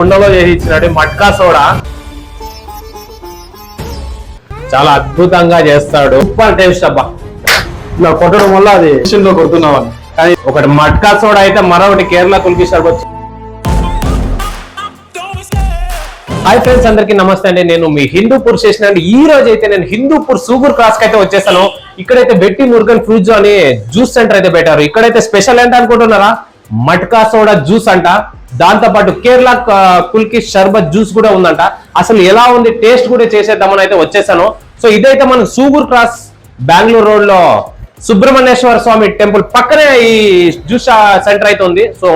కుండలో చేసి ఇచ్చినాడు మట్కా సోడా చాలా అద్భుతంగా చేస్తాడు. సూపర్ టేస్ట్ అబ్బా. ఇలా కొట్టడం వల్ల అది మిషన్లో కొడుతున్నామని కానీ ఒకటి మట్కా సోడా అయితే మరొకటి కేరళ కుల్కి షర్బత్ హాయ్ ఫ్రెండ్స్ అందరికీ నమస్తే అండి. నేను మీ హిందూపూర్ స్టేషన్ అండి. ఈ రోజు అయితే నేను హిందూపూర్ సూగూర్ క్రాస్కి అయితే వచ్చేసాను. ఇక్కడైతే బెట్టి మురుగన్ ఫ్రూట్స్ అని జ్యూస్ సెంటర్ అయితే పెట్టారు. ఇక్కడైతే స్పెషల్ ఏంటి అనుకుంటున్నారా? మట్కా సోడా జ్యూస్ అంట. దాంతో పాటు కేరళ కుల్కి షర్బత్ జ్యూస్ కూడా ఉందంట. అసలు ఎలా ఉంది? టేస్ట్ కూడా చేసేద్దామని అయితే వచ్చేసాను. సో ఇదైతే మన సూగూర్ క్రాస్ బెంగళూరు రోడ్లో సుబ్రహ్మణ్యేశ్వర స్వామి టెంపుల్ పక్కనే ఈ జ్యూస్ సెంటర్ అయితే ఉంది. సో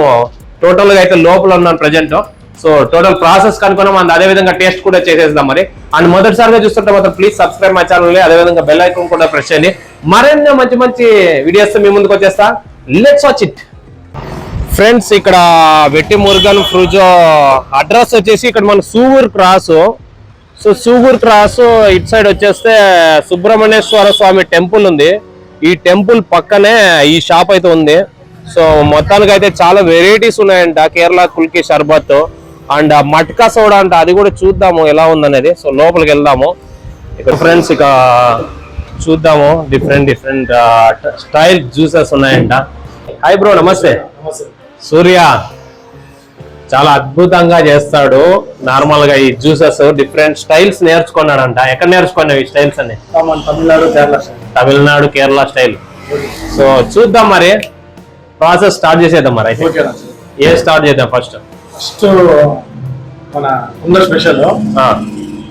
టోటల్గా అయితే లోపల ఉన్నాను ప్రజెంట్. సో టోటల్ ప్రాసెస్ కనుక్కున్నాం. అండ్ అదే విధంగా టేస్ట్ కూడా చేసేద్దాం మరి. అండ్ మొదటిసారిగా చూస్తుంటే మాత్రం ప్లీజ్ సబ్స్క్రైబ్ మై ఛానల్. అదే విధంగా బెల్ ఐకాన్ కూడా ప్రెస్ చేయండి. మరెన్నో మంచి మంచి వీడియోస్ మీ ముందుకు వచ్చేస్తా. లెట్స్ వాచ్ ఇట్ ఫ్రెండ్స్ ఇక్కడ వెట్టి మురుగన్ ఫ్రూజో అడ్రస్ వచ్చేసి ఇక్కడ మన Soovur cross. So Sugur cross ఇటు సైడ్ వచ్చేస్తే సుబ్రహ్మణ్యేశ్వర స్వామి టెంపుల్ ఉంది. ఈ టెంపుల్ పక్కనే ఈ షాప్ అయితే ఉంది. సో మొత్తానికి అయితే చాలా వెరైటీస్ ఉన్నాయంట కేరళ కుల్కి షర్బత్ అండ్ మట్కా సోడా అంట అది కూడా చూద్దాము ఎలా ఉందనేది. సో లోపలికి వెళ్దాము. ఇక్కడ ఫ్రెండ్స్ ఇక చూద్దాము. డిఫరెంట్ డిఫరెంట్ స్టైల్ జ్యూసెస్ ఉన్నాయంట. హాయ్ బ్రో నమస్తే. సూర్య చాలా అద్భుతంగా చేస్తాడు. నార్మల్గా ఈ జ్యూసెస్ డిఫరెంట్ స్టైల్స్ నేర్చుకున్నాడంట. ఎక్కడ నేర్చుకున్నావు ఈ స్టైల్స్ అన్ని? తమిళనాడు కేరళ. తమిళనాడు కేరళ స్టైల్ సో చూద్దాం మరి. ప్రాసెస్ స్టార్ట్ చేసేద్దాం మరి అయితే. ఏ స్టార్ట్ చేద్దాం ఫస్ట్ ఫస్ట్ మన ఉన్న special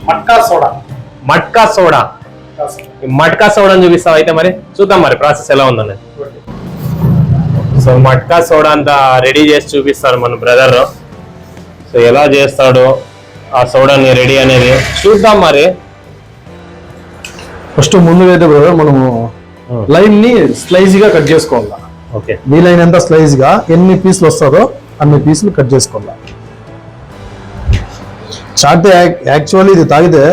matka soda. Matka soda. Matka soda. Soda చూపిస్తావు అయితే మరి? చూద్దాం మరి ప్రాసెస్ ఎలా ఓకే. సో మట్కా సోడా అంతా రెడీ చేసి చూపిస్తాడు మన బ్రదర్ సో ఎలా చేస్తాడు ఆ సోడాని రెడీ అనేది చూద్దాం మరి. ఫస్ట్ ముందుగా అయితే బ్రదర్ మనము. లైన్ని స్లైజ్గా కట్ చేసుకోవాలి. ఓకే. వీలైనంత స్లైజ్గా ఎన్ని పీసులు వస్తుందో అన్ని పీసులు కట్ చేసుకోవాలి. చాట్ యాక్చువల్లీ ఇది తాగితే.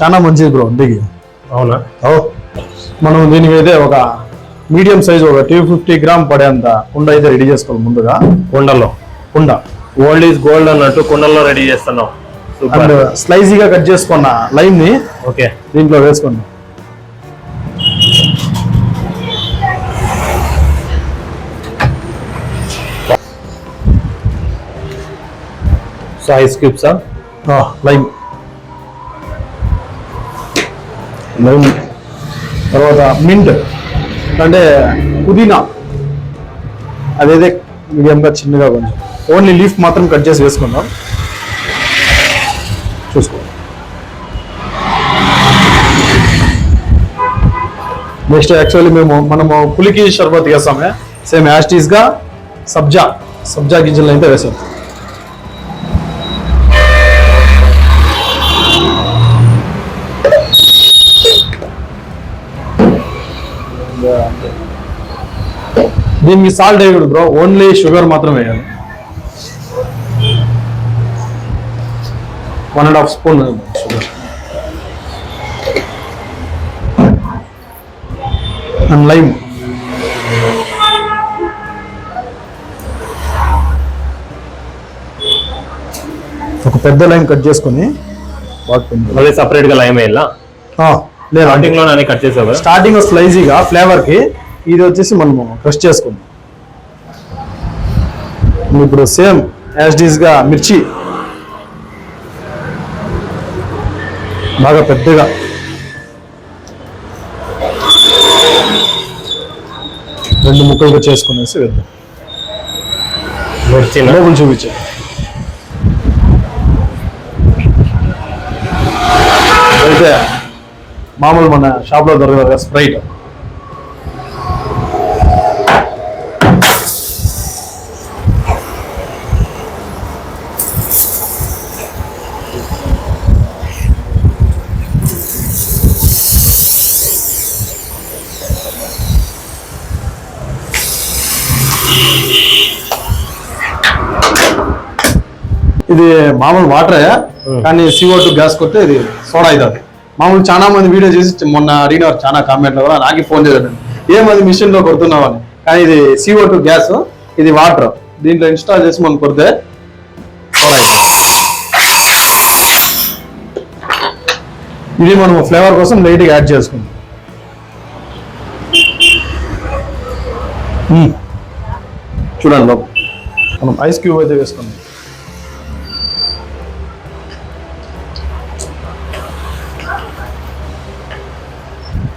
చాలా మంచిది బ్రో ఇంటికి. అవునా? మనం దీనికి అయితే ఒక మీడియం సైజ్ ఒక టూ ఫిఫ్టీ గ్రామ్ పడేంత కుండ అయితే రెడీ చేసుకోవాలి ముందుగా. కుండలో? కుండ. ఓల్డ్ ఈజ్ గోల్డ్ అన్నట్టు కుండలో రెడీ చేస్తున్నాం. అండ్ స్లైజీగా కట్ చేసుకున్న లైన్ని ఓకే. దీంట్లో వేసుకోండి. So ice cubes lime. Lime. తర్వాత మింట్. అంటే పుదీనా. అదైతే మీడియంగా చిన్నగా కొంచెం. ఓన్లీ లీఫ్ మాత్రం కట్ చేసి వేసుకుందాం. చూసుకో. నెక్స్ట్ యాక్చువల్లీ మేము మనము పులికి షర్బత్ వేస్తామే సేమ్ యాస్టీస్గా సబ్జా. సబ్జా గింజలను అయితే వేసాం దీనికి సాల్ట్ వేయకూడదు బ్రో ఓన్లీ షుగర్ మాత్రం వేయాలి. One and half spoon sugar and lime ఒక పెద్ద లైమ్ కట్ చేసుకొని సపరేట్గా లైమ్ వేయాలా? లేదు స్టార్టింగ్లో అన్ని కట్ చేసావు? స్టార్టింగ్ స్లైజీగా ఫ్లేవర్కి ఇది వచ్చేసి మనము క్రష్ చేసుకుందాం. ఇప్పుడు సేమ్ యాజ్ డీస్గా మిర్చి బాగా పెద్దగా రెండు ముక్కలుగా చేసుకునేసి మిర్చి లోపల చూపించే. అయితే మామూలు మన షాప్లో దొరకదు స్ప్రైట్. మామూలు వాటరే కానీ సిఓ టూ గ్యాస్ కొడితే ఇది సోడా అవుతుంది మామూలు చాలా మంది వీడియో చేసి మొన్న అడిగినారు చాలా కామెంట్లో కూడా నాకు ఫోన్ చేశాను ఏమది మిషన్లో కొడుతున్నావు అని. కానీ ఇది సిఓ టూ గ్యాస్ ఇది వాటర్. దీంట్లో ఇన్స్టాల్ చేసి మనం కొడితే సోడా ఇది. మనం ఫ్లేవర్ కోసం లైట్గా యాడ్ చేసుకుంది. చూడండి బాబు. మనం ఐస్ క్యూబ్ అయితే వేసుకుందాం.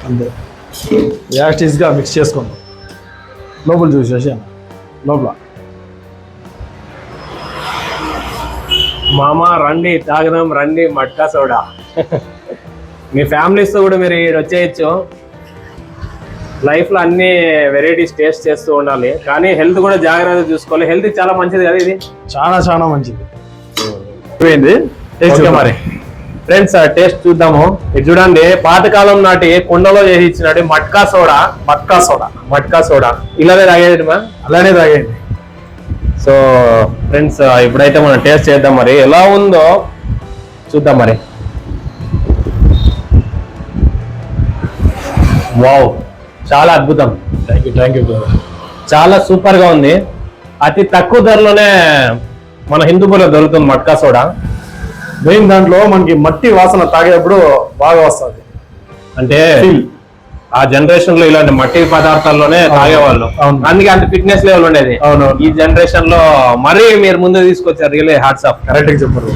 అంతే యాస్టీస్గా మిక్స్ చేసుకుందాం లోపల చూసేసి లోపల మామ రండి తాగదాం రండి మట్కా సోడా. మీ families తో కూడా మీరు ఈడ వచ్చేయచ్చు. లైఫ్లో అన్ని వెరైటీస్ టేస్ట్ చేస్తూ ఉండాలి. కానీ హెల్త్ కూడా జాగ్రత్తగా చూసుకోవాలి. హెల్త్ చాలా మంచిది కదా ఇది? చాలా చాలా మంచిది. అయిపోయింది మరి. ఫ్రెండ్స్ టేస్ట్ చూద్దాము. ఇది చూడండి పాతకాలం నాటి కుండలో చేసి ఇచ్చినట్టు matka soda. Matka soda matka soda. ఇలానే తాగేది మా. అలానే తాగేయండి. సో ఫ్రెండ్స్ ఇప్పుడైతే మనం టేస్ట్ చేద్దాం మరి. ఎలా ఉందో చూద్దాం మరి. వావ్ చాలా అద్భుతం. థ్యాంక్ యూ థ్యాంక్ యూ చాలా సూపర్గా ఉంది. అతి తక్కువ ధరలోనే మన హిందూపూర్లో దొరుకుతుంది మట్కా సోడా. మెయిన్ దాంట్లో మనకి మట్టి వాసన తాగేటప్పుడు బాగా వస్తుంది. అంటే. ఆ జనరేషన్లో ఇలాంటి మట్టి పదార్థాల్లోనే తాగేవాళ్ళు. అవును. అందుకే అంత ఫిట్నెస్ లెవెల్ ఉండేది. అవునవును. ఈ జనరేషన్లో మరీ మీరు ముందు తీసుకొచ్చారు రియలీ హార్ట్స్ ఆఫ్ కరెక్ట్గా చెప్పారు.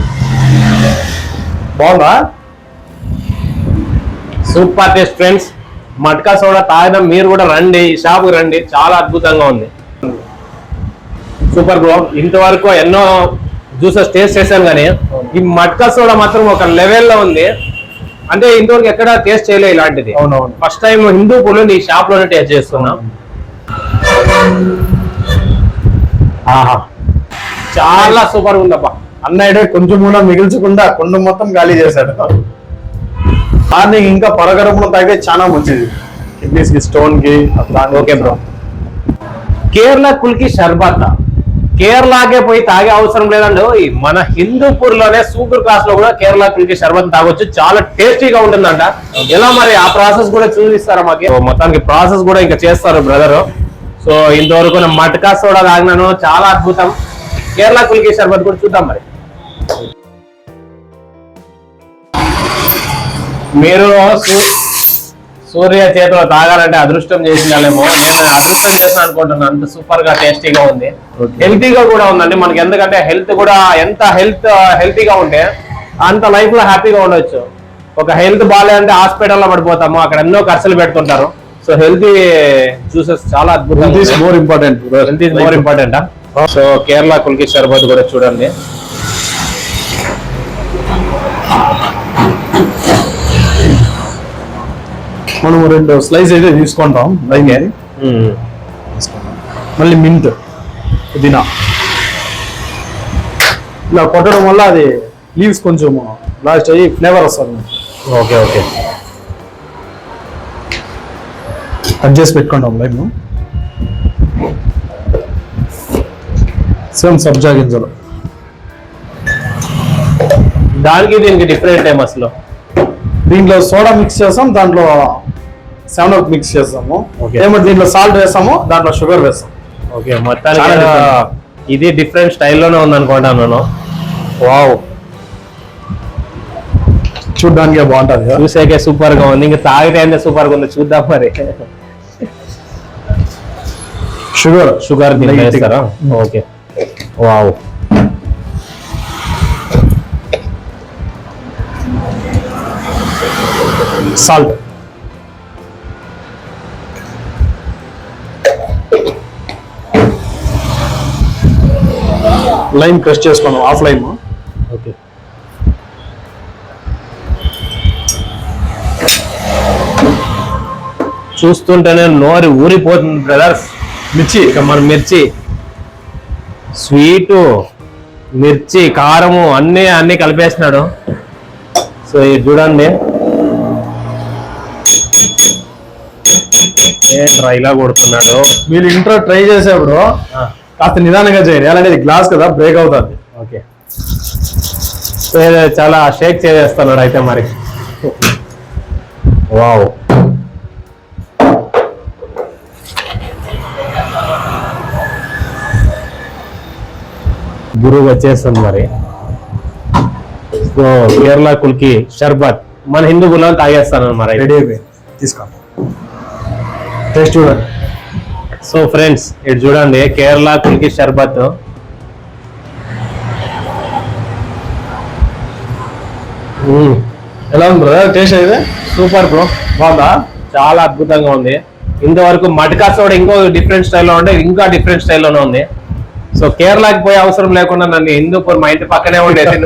బాగుందా? Super taste friends matka soda తాగడం మీరు కూడా రండి షాప్ రండి. చాలా అద్భుతంగా ఉంది. సూపర్ బ్రో ఇంతవరకు ఎన్నో జ్యూసెస్ టేస్ట్ చేశాను కానీ ఈ మట్కా సోడా మాత్రం ఒక లెవెల్లో ఉంది. అంటే ఇంతవరకు ఎక్కడ టేస్ట్ చేయలే ఇలాంటిది. అవునవును. ఫస్ట్ టైం హిందూపూర్లో ఈ షాప్లోనే టేస్ట్ చేస్తున్నా. ఆహా. చాలా సూపర్ ఉందబ్బా. అన్నయ్య కొంచెం కూడా మిగిల్చకుండా కొండ మొత్తం ఖాళీ చేశాడు. మార్నింగ్ ఇంకా పరగరపున తాగితే చాలా మంచిది. కిడ్నీస్కి స్టోన్కి ఓకే బ్రో. కేరళ కుల్కి షర్బత్ కేరళకే పోయి తాగే అవసరం లేదండి. మన హిందూపూర్లోనే సూపర్ క్లాస్లో కూడా కేరళ కుల్కి షర్బత్ తాగొచ్చు. చాలా టేస్టీగా ఉంటుందంట. ఎలా మరి ఆ ప్రాసెస్ కూడా చూపిస్తారా మాకు? మొత్తానికి ప్రాసెస్ కూడా ఇంకా చేస్తారు బ్రదర్. సో ఇంతవరకు నేను మటకా సోడా తాగినాను. చాలా అద్భుతం. కేరళ కుల్కి షర్బత్ కూడా చూద్దాం మరి. మీరు సూ- సూర్య చేతిలో తాగాలంటే అదృష్టం చేసినాలేమో నేను అదృష్టం చేసిన అనుకుంటున్నాను. అంత సూపర్గా టేస్టీగా ఉంది. హెల్తీగా కూడా ఉందండి. మనకి ఎందుకంటే హెల్త్ కూడా ఎంత హెల్త్ హెల్తీగా ఉంటే అంత లైఫ్లో హ్యాపీగా ఉండొచ్చు. ఒక హెల్త్ బాగాలేదంటే హాస్పిటల్లో పడిపోతాము. అక్కడ ఎన్నో ఖర్చులు పెడుతుంటారు. సో హెల్తీ జ్యూసెస్ చాలా హెల్త్ ఈస్ అద్భుతం more important health is more important so Kerala kulki sharbat కూడా చూడండి. మనం రెండు స్లైస్ అయితే తీసుకుంటాం. లైన్ మ్మ్. మళ్ళీ మింట్ పుదీనా. ఇలా కొట్టడం వల్ల అది లీవ్స్ కొంచెం లాస్ట్ అయ్యి ఫ్లేవర్ వస్తుంది. ఓకే ఓకే కట్ చేసి పెట్టుకుంటాం లైమ్ సేమ్ సబ్జా గింజలు. దానికి దీనికి డిఫరెంట్ టైం అసలు? దీంట్లో సోడా మిక్స్ చేస్తాం దాంట్లో సెవెన్ అప్ మిక్స్ చేస్తాము. Okay. ఏమో దీంట్లో సాల్ట్ వేస్తాము దాంట్లో షుగర్ వేస్తాం ఓకే మొత్తానికి ఇది డిఫరెంట్ స్టైల్లోనే ఉంది అనుకుంటాను నేను వావ్ చూడ్డానికి బాగుంటుంది చూసాకే సూపర్గా ఉంది. ఇంకా తాగితే ఎంత సూపర్గా ఉంది. చూద్దాం మరి. Sugar sugar. వేస్తారా? Okay wow salt lime crush చేసుకున్నాం ఆఫ్ లైమ్ ఓకే. చూస్తుంటేనే నోరు ఊరిపోతుంది బ్రదర్స్ మిర్చి ఇక మన మిర్చి. స్వీటు మిర్చి కారము అన్ని అన్ని కలిపేసినాడు సో ఇది చూడండి. ఏంట్రా ఇలా కొడుతున్నాడు? మీరు ఇంట్లో ట్రై చేసేప్పుడు కాస్త నిదానంగా చేయండి. అలాంటి గ్లాస్ కదా బ్రేక్ అవుతుంది. ఓకే. చాలా షేక్ చేసేస్తున్నాడు అయితే మరి. వావ్. గురువు వచ్చేస్తుంది మరి. సో కేరళ కుల్కి షర్బత్ మన హిందూపుర్లో తాగేస్తాను అనమాట రెడీ అయిపోయింది. తీసుకో. టేస్ట్ చూడండి సో ఫ్రెండ్స్ ఇటు చూడండి కేరళ కుల్కి షర్బత్. ఎలా ఉంది బ్రదర్ టేస్ట్ అయితే? Super bro. బాగుందా? చాలా అద్భుతంగా ఉంది. ఇంతవరకు మటకా సోడా ఇంకో డిఫరెంట్ స్టైల్లో ఉంటే ఇంకా డిఫరెంట్ స్టైల్లోనే ఉంది. సో కేరళకి పోయే అవసరం లేకుండా నన్ను హిందూపూర్ మా ఇంటి పక్కనే ఉండేది.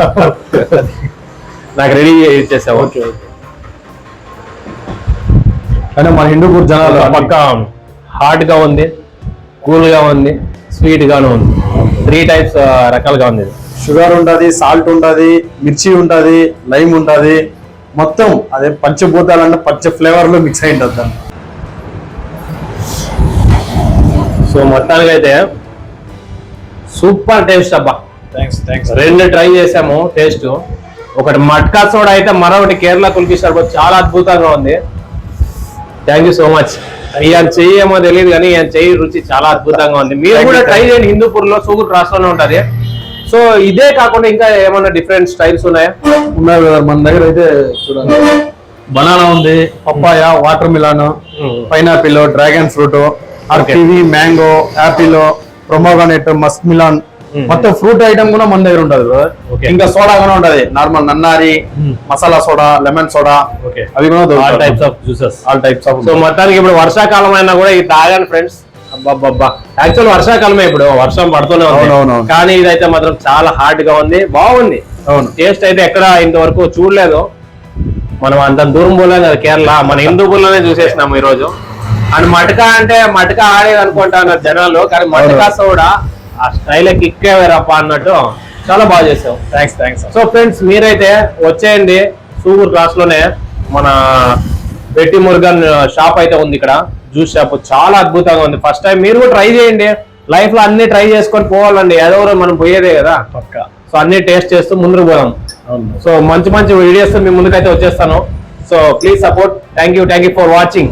నాకు రెడీ ఇచ్చేసావు ఓకే అంటే మన హిందూపూర్ జనాలు పక్క హాట్గా ఉంది కూల్గా ఉంది స్వీట్ గాను ఉంది. త్రీ టైప్స్ రకాలుగా ఉంది. షుగర్ ఉంటది సాల్ట్ ఉంటది మిర్చి ఉంటది లైమ్ ఉంటది. మొత్తం అదే పంచభూతాలు అంటే పంచ ఫ్లేవర్లో మిక్స్ అయి ఉంటుంది దాన్ని. సో మొత్తానికి అయితే సూపర్ టేస్ట్ అబ్బా. రెండు ట్రై చేసాము టేస్ట్. ఒకటి మట్కా సోడా అయితే మరొకటి కేరళ కుల్ఫీ షర్బత్ చాలా అద్భుతంగా ఉంది. థ్యాంక్ యూ సో మచ్ ఈయన చెయ్యి ఏమో తెలియదు కానీ ఈయన చెయ్యి రుచి చాలా అద్భుతంగా ఉంది. మీరు కూడా ట్రై. చేయండి. హిందూపూర్లో సూగుర్ రాష్ట్రంలో ఉంటది. సో ఇదే కాకుండా ఇంకా ఏమైనా డిఫరెంట్ స్టైల్స్ ఉన్నాయా? ఉన్నాయి కదా మన దగ్గర అయితే చూడండి. బనానా ఉంది papaya water melon pineapple dragon fruit. Kiwi mango apple pomegranate musk melon. మొత్తం ఫ్రూట్ ఐటమ్ కూడా మన దగ్గర ఉంటది. ఇంకా సోడా కూడా ఉంటది. Normal nannari. Masala soda lemon soda okay. అవి కూడా all types of juices all types of so మొత్తానికి ఇప్పుడు వర్షాకాలం అయినా కూడా ఇది తాగాను ఫ్రెండ్స్ యాక్చువల్ వర్షాకాలమే ఇప్పుడు. వర్షం పడుతూనే ఉంది. కానీ ఇదైతే మాత్రం చాలా హార్డ్గా ఉంది. బాగుంది. అవును. టేస్ట్ అయితే ఎక్కడ ఇంతవరకు చూడలేదు. మనం అంత దూరం పోలేం కదా కేరళ. మన హిందూపుల్లోనే చూసేసినాం ఈ రోజు అండ్ మటకా అంటే మటకా ఆడేది అనుకుంటా జనాలు. కానీ మటకా సోడా ఆ స్టైల్ కిక్కే వేరప్ప అన్నట్టు చాలా బాగా చేసావు. థ్యాంక్స్ థ్యాంక్స్ సో ఫ్రెండ్స్ మీరైతే వచ్చేయండి. సూగూర్ క్లాస్లోనే మన బెట్టి మురుగన్ షాప్ అయితే ఉంది ఇక్కడ. జ్యూస్ షాప్ చాలా అద్భుతంగా ఉంది. ఫస్ట్ టైం మీరు కూడా ట్రై చేయండి. లైఫ్లో అన్ని ట్రై చేసుకొని పోవాలండి. ఏదో మనం పోయేదే కదా. పక్కా. సో అన్ని టేస్ట్ చేస్తూ ముందుకు పోదాం. సో మంచి మంచి వీడియోస్ మీ ముందుకైతే వచ్చేస్తాను. So please support thank you thank you for watching